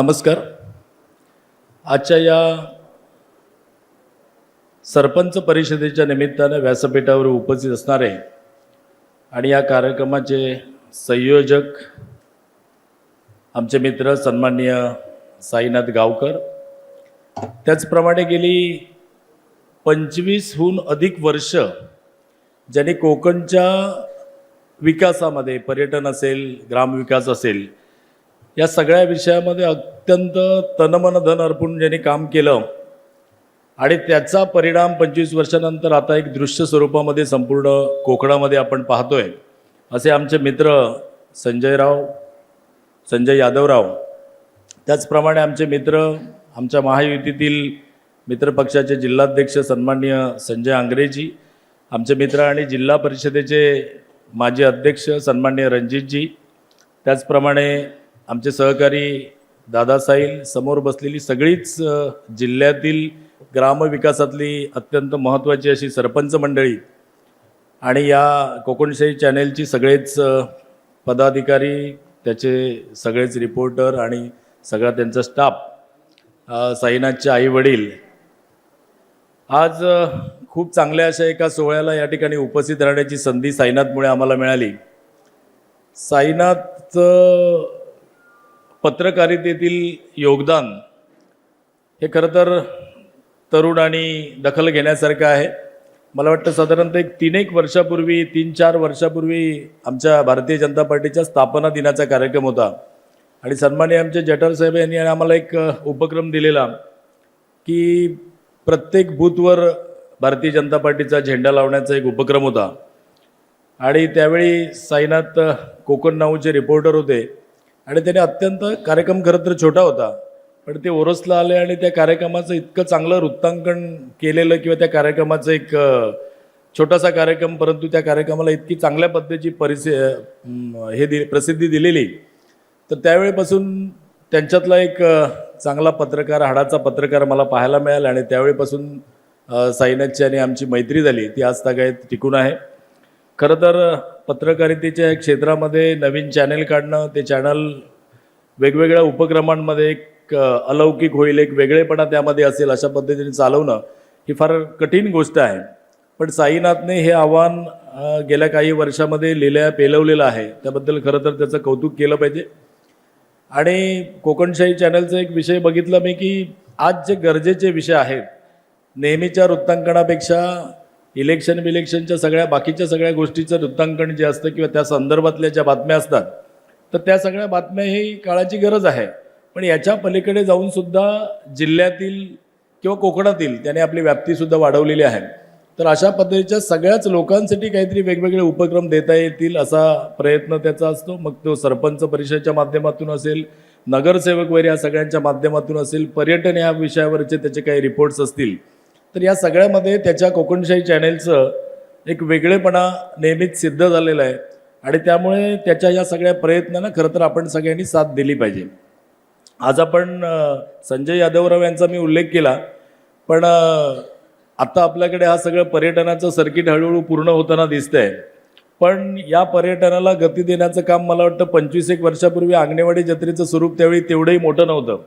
नमस्कार. आजच्या या सरपंच परिषदेच्या निमित्तानं व्यासपीठावर उपस्थित असणारे आणि या कार्यक्रमाचे संयोजक आमचे मित्र सन्माननीय साईनाथ गावकर. त्याचप्रमाणे गेली पंचवीसहून अधिक वर्ष ज्यांनी कोकणच्या विकासामध्ये पर्यटन असेल ग्रामविकास असेल या सगळ्या विषयामध्ये अत्यंत तनमन धन अर्पून ज्यांनी काम केलं आणि त्याचा परिणाम पंचवीस वर्षानंतर आता एक दृश्य स्वरूपामध्ये संपूर्ण कोकणामध्ये आपण पाहतोय. असे आमचे मित्र संजयराव संजय यादवराव त्याचप्रमाणे आमचे मित्र आमच्या महायुतीतील मित्रपक्षाचे जिल्हाध्यक्ष सन्माननीय संजय आंग्रेजी आमचे मित्र आणि जिल्हा परिषदेचे माजी अध्यक्ष सन्माननीय रणजितजी त्याचप्रमाणे आमचे सहकारी दादासाहेब समोर बसलेली सगळीच जिल्ह्यातील ग्रामविकासातली अत्यंत महत्त्वाची अशी सरपंच मंडळी आणि या कोकणशाही चॅनेलची सगळेच पदाधिकारी त्याचे सगळेच रिपोर्टर आणि सगळा त्यांचा स्टाफ साईनाथचे आई वडील आज खूप चांगल्या अशा एका सोहळ्याला या ठिकाणी उपस्थित राहण्याची संधी साईनाथमुळे आम्हाला मिळाली. साईनाथचं पत्रकारितेतील योगदान हे खरं तर तरुण आणि दखल घेण्यासारखं आहे. मला वाटतं साधारणतः एक तीन एक वर्षापूर्वी तीन चार वर्षापूर्वी आमच्या भारतीय जनता पार्टीच्या स्थापना दिनाचा कार्यक्रम होता. आणि सन्मान्य आमचे जठार साहेब यांनी आम्हाला एक उपक्रम दिलेला की प्रत्येक बूथवर भारतीय जनता पार्टीचा झेंडा लावण्याचा एक उपक्रम होता. आणि त्यावेळी साईनाथ कोकण नाऊचे रिपोर्टर होते. आणि त्याने अत्यंत कार्यक्रम खरं तर छोटा होता. पण ते ओरसला आले आणि त्या कार्यक्रमाचं इतकं चांगलं वृत्तांकन केलेलं किंवा त्या कार्यक्रमाचं एक छोटासा कार्यक्रम परंतु त्या कार्यक्रमाला इतकी चांगल्या पद्धतीची परिसे हे दि प्रसिद्धी दिलेली. तर त्यावेळेपासून त्यांच्यातला एक चांगला पत्रकार हाडाचा पत्रकार मला पाहायला मिळाला आणि त्यावेळेपासून साईनाथची आणि आमची मैत्री झाली. ती आज तागायत टिकून आहे. खरं तर पत्रकारितेच्या क्षेत्रामध्ये नवीन चॅनेल काढणं ते चॅनल वेगवेगळ्या उपक्रमांमध्ये एक अलौकिक होईल एक वेगळेपणा त्यामध्ये असेल अशा पद्धतीने चालवणं ही फार कठीण गोष्ट आहे. पण साईनाथने हे आव्हान गेल्या काही वर्षामध्ये लिहिल्या पेलवलेलं आहे. त्याबद्दल खरं तर त्याचं कौतुक केलं पाहिजे. आणि कोकणशाही चॅनलचा एक विषय बघितला मी की आज जे गरजेचे विषय आहेत नेहमीच्या वृत्तांकनापेक्षा इलेक्शन बिलेक्शनच्या सगळ्या बाकीच्या सगळ्या गोष्टीचं वृत्तांकन जे असतं किंवा त्या संदर्भातल्या ज्या बातम्या असतात तर त्या सगळ्या बातम्या ही काळाची गरज आहे. पण याच्या पलीकडे जाऊनसुद्धा जिल्ह्यातील किंवा कोकणातील त्याने आपली व्याप्तीसुद्धा वाढवलेली आहे. तर अशा पद्धतीच्या सगळ्याच लोकांसाठी काहीतरी वेगवेगळे उपक्रम देता येतील असा प्रयत्न त्याचा असतो. मग तो सरपंच परिषदेच्या माध्यमातून असेल नगरसेवक वगैरे या सगळ्यांच्या माध्यमातून असेल पर्यटन या विषयावरचे त्याचे काही रिपोर्ट्स असतील. तर या सगळ्यामध्ये त्याच्या कोकणशाही चॅनेलचं एक वेगळेपणा नेहमीच सिद्ध झालेलं आहे. आणि त्यामुळे त्याच्या या सगळ्या प्रयत्नांना खरं तर आपण सगळ्यांनी साथ दिली पाहिजे. आज आपण संजय यादवराव यांचा मी उल्लेख केला पण आत्ता आपल्याकडे हा सगळं पर्यटनाचं सर्किट हळूहळू पूर्ण होताना दिसतंय. पण या पर्यटनाला गती देण्याचं काम मला वाटतं पंचवीस एक वर्षापूर्वी आंगणेवाडी जत्रेचं स्वरूप त्यावेळी तेवढंही मोठं नव्हतं.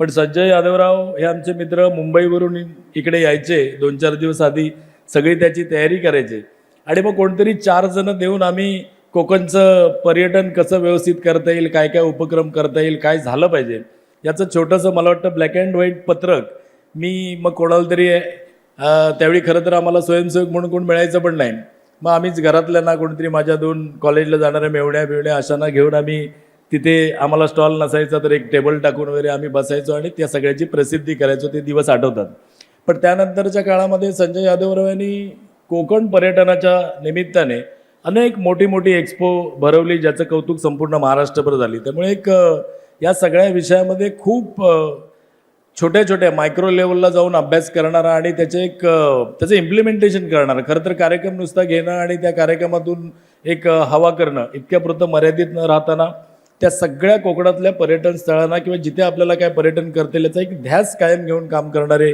पण संजय यादवराव हे आमचे मित्र मुंबईवरून इकडे यायचे दोन चार दिवस आधी सगळी त्याची तयारी करायचे. आणि मग कोणतरी चार जण देऊन आम्ही कोकणचं पर्यटन कसं व्यवस्थित करता येईल काय काय उपक्रम करता येईल काय झालं पाहिजे याचं छोटंसं मला वाटतं ब्लॅक अँड व्हाईट पत्रक मी मग कोणाला तरी त्यावेळी खरं तर आम्हाला स्वयंसेवक म्हणून कोण मिळायचं पण नाही. मग आम्हीच घरातल्यांना कोणतरी माझ्या दोन कॉलेजला जाणाऱ्या मेवण्या बिवण्या अशांना घेऊन आम्ही तिथे आम्हाला स्टॉल नसायचा तर एक टेबल टाकून वगैरे आम्ही बसायचो आणि त्या सगळ्याची प्रसिद्धी करायचो ते दिवस आठवतात. पण त्यानंतरच्या काळामध्ये संजय यादवराव यांनी कोकण पर्यटनाच्या निमित्ताने अनेक मोठी मोठी एक्सपो भरवली ज्याचं कौतुक संपूर्ण महाराष्ट्रभर झाली. त्यामुळे एक या सगळ्या विषयामध्ये खूप छोट्या छोट्या मायक्रो लेवलला जाऊन अभ्यास करणारा आणि त्याचे एक त्याचं इम्प्लिमेंटेशन करणारा खरं तर कार्यक्रम नुसता घेणं आणि त्या कार्यक्रमातून एक हवा करणं इतक्यापुरतं मर्यादित न राहताना त्या सगळ्या कोकणातल्या पर्यटन स्थळांना किंवा जिथे आपल्याला काय पर्यटन करता येईल याचा एक ध्यास कायम घेऊन काम करणारे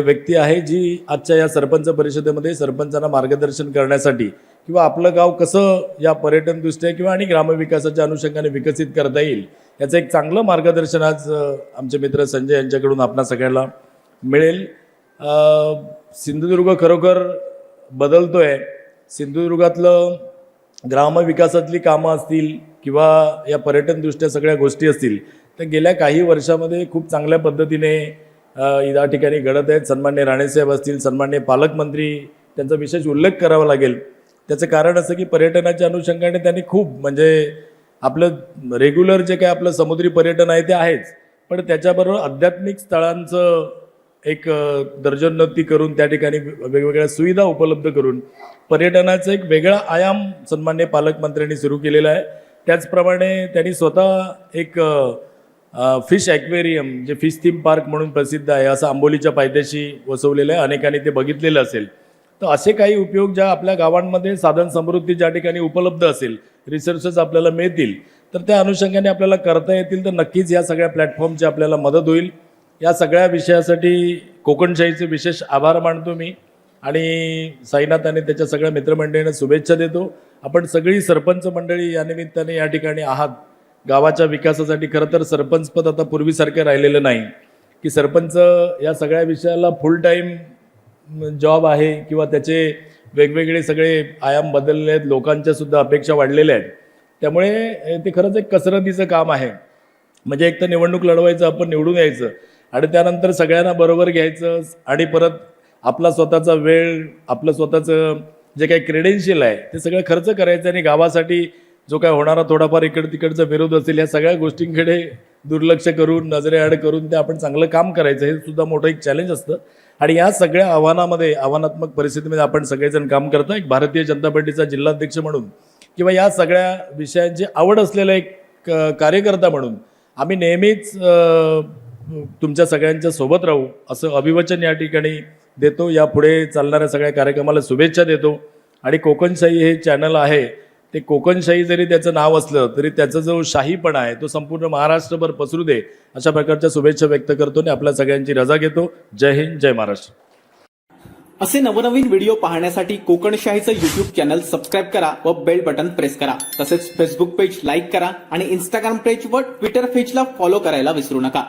व्यक्ती आहे जी आजच्या या सरपंच परिषदेमध्ये सरपंचांना मार्गदर्शन करण्यासाठी किंवा आपलं गाव कसं या पर्यटनदृष्ट्या किंवा आणि ग्रामविकासाच्या अनुषंगाने विकसित करता येईल याचं एक चांगलं मार्गदर्शन आज आमचे मित्र संजय यांच्याकडून आपणा सगळ्यांना मिळेल. सिंधुदुर्ग खरोखर बदलतो आहे सिंधुदुर्गातलं ग्रामविकासातली कामं असतील किंवा या पर्यटनदृष्ट्या सगळ्या गोष्टी असतील तर गेल्या काही वर्षामध्ये खूप चांगल्या पद्धतीने या ठिकाणी घडत आहेत. सन्मान्य राणेसाहेब असतील सन्मान्य पालकमंत्री त्यांचा विशेष उल्लेख करावा लागेल. त्याचं कारण असं की पर्यटनाच्या अनुषंगाने त्यांनी खूप म्हणजे आपलं रेग्युलर जे काय आपलं समुद्री पर्यटन आहे ते आहेच. पण त्याच्याबरोबर आध्यात्मिक स्थळांचं एक दर्जोन्नती करून त्या ठिकाणी वेगवेगळ्या सुविधा उपलब्ध करून पर्यटनाचा एक वेगळा आयाम सन्मान्य पालकमंत्र्यांनी सुरू केलेला आहे. त्याचप्रमाणे त्यांनी स्वतः एक फिश ॲक्वेरियम जे फिश थीम पार्क म्हणून प्रसिद्ध आहे असं आंबोलीच्या पायथ्याशी वसवलेलं आहे अनेकांनी ते बघितलेलं असेल. तर असे काही उपयोग ज्या आपल्या गावांमध्ये साधन समृद्धी ज्या ठिकाणी उपलब्ध असेल रिसोर्सेस आपल्याला मिळतील तर त्या अनुषंगाने आपल्याला करता येतील तर नक्कीच या सगळ्या प्लॅटफॉर्मची आपल्याला मदत होईल. या सगळ्या विषयासाठी कोकणशाहीचे विशेष आभार मानतो मी. आणि साईनाथ आणि त्याच्या सगळ्या मित्रमंडळींना शुभेच्छा देतो. आपण सगळी सरपंच मंडळी या निमित्ताने या ठिकाणी आहात. गावाच्या विकासासाठी खरं तर सरपंचपद आता पूर्वीसारखं राहिलेलं नाही. की सरपंच या सगळ्या विषयाला फुल टाईम जॉब आहे किंवा त्याचे वेगवेगळे सगळे आयाम बदलले आहेत लोकांच्या सुद्धा अपेक्षा वाढलेल्या आहेत. त्यामुळे ते खरंच एक कसरतीचं काम आहे. म्हणजे एक तर निवडणूक लढवायचं आपण निवडून यायचं. आणि त्यानंतर सगळ्यांना बरोबर घ्यायचं आणि परत आपला स्वतःचा वेळ आपलं स्वतःचं जे काही क्रेडेन्शियल आहे ते सगळं खर्च करायचं आणि गावासाठी जो काय होणारा थोडाफार इकड तिकडचा विरोध असेल या सगळ्या गोष्टींकडे दुर्लक्ष करून नजरेआड करून ते आपण चांगलं काम करायचं हे सुद्धा मोठं एक चॅलेंज असतं. आणि या सगळ्या आव्हानामध्ये आव्हानात्मक परिस्थितीमध्ये आपण सगळेजण काम करतो. एक भारतीय जनता पार्टीचा जिल्हाध्यक्ष म्हणून किंवा या सगळ्या विषयांची आवड असलेला एक क- कार्यकर्ता म्हणून आम्ही नेहमीच तुमच्या सगळ्यांच्या सोबत राहू असं अभिवचन या ठिकाणी देतो. यापुढे चालणाऱ्या सगळ्या कार्यक्रमाला शुभेच्छा देतो. आणि कोकणशाही हे चॅनल आहे. ते कोकणशाही जरी त्याचं नाव असलं तरी त्याचा जो शाहीपणा आहे तो संपूर्ण महाराष्ट्रभर पसरू दे अशा प्रकारच्या शुभेच्छा व्यक्त करतो आणि आपल्या सगळ्यांची रजा घेतो. जय हिंद जय महाराष्ट्र. असे नवनवीन व्हिडिओ पाहण्यासाठी कोकणशाहीचं युट्यूब चॅनल सबस्क्राईब करा व बेल बटन प्रेस करा. तसेच फेसबुक पेज लाईक करा आणि इंस्टाग्राम पेज व ट्विटर पेजला फॉलो करायला विसरू नका.